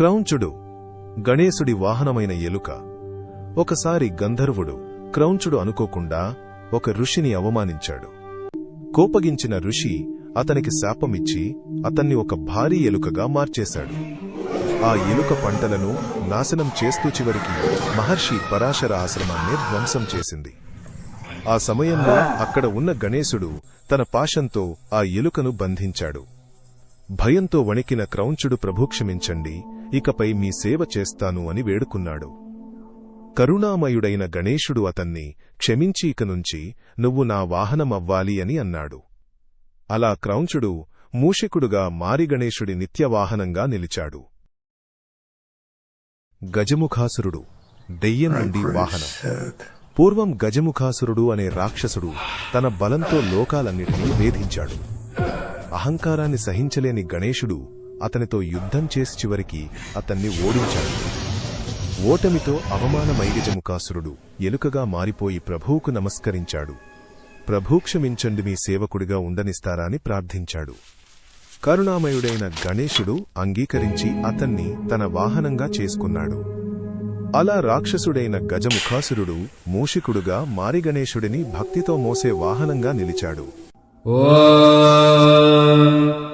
క్రౌంచుడు గణేశుడి వాహనమైన ఎలుక. ఒకసారి గంధర్వుడు క్రౌంచుడు అనుకోకుండా ఒక ఋషిని అవమానించాడు. కోపగించిన ఋషి అతనికి శాపమిచ్చి అతన్ని ఒక భారీ ఎలుకగా మార్చేశాడు. ఆ ఎలుక పంటలను నాశనం చేస్తూ చివరికి మహర్షి పరాశర ఆశ్రమాన్ని ధ్వంసం చేసింది. ఆ సమయంలో అక్కడ ఉన్న గణేశుడు తన పాశంతో ఆ ఎలుకను బంధించాడు. భయంతో వణికిన క్రౌంచుడు ప్రభు క్షమించండి ఇకపై మీ సేవ చేస్తాను అని వేడుకున్నాడు. కరుణామయుడైన గణేశుడు అతన్ని క్షమించి ఇకనుంచి నువ్వు నా వాహనమవ్వాలి అని అన్నాడు. అలా క్రౌంచుడు మూషికుడుగా మారి గణేశుడి నిత్యవాహనంగా నిలిచాడు. గజముఖాసురుడు దెయ్యం నుండి వాహనం. పూర్వం గజముఖాసురుడు అనే రాక్షసుడు తన బలంతో లోకాలన్నిటినీ వేధించాడు. అహంకారాన్ని సహించలేని గణేశుడు అతనితో యుద్ధం చేసి చివరికి అతన్ని ఓడించాడు. ఓటమితో అవమానమై గజముఖాసురుడు ఎలుకగా మారిపోయి ప్రభువుకు నమస్కరించాడు. ప్రభూ క్షమించండి మీ సేవకుడిగా ఉండనిస్తారా అని ప్రార్థించాడు. కరుణామయుడైన గణేశుడు అంగీకరించి అతన్ని తన వాహనంగా చేసుకున్నాడు. అలా రాక్షసుడైన గజముఖాసురుడు మూషికుడుగా మారి గణేశుడిని భక్తితో మోసే వాహనంగా నిలిచాడు.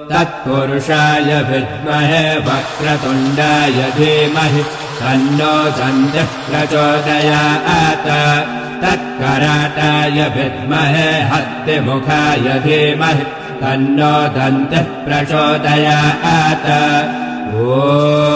तत्पुरुषाय विद्महे वक्रतुण्डाय धीमहि तन्नो दन्तः प्रचोदयात्। तत्कराटाय विद्महे हस्तिमुखाय धीमहि तन्नो दन्तः प्रचोदयात्। ॐ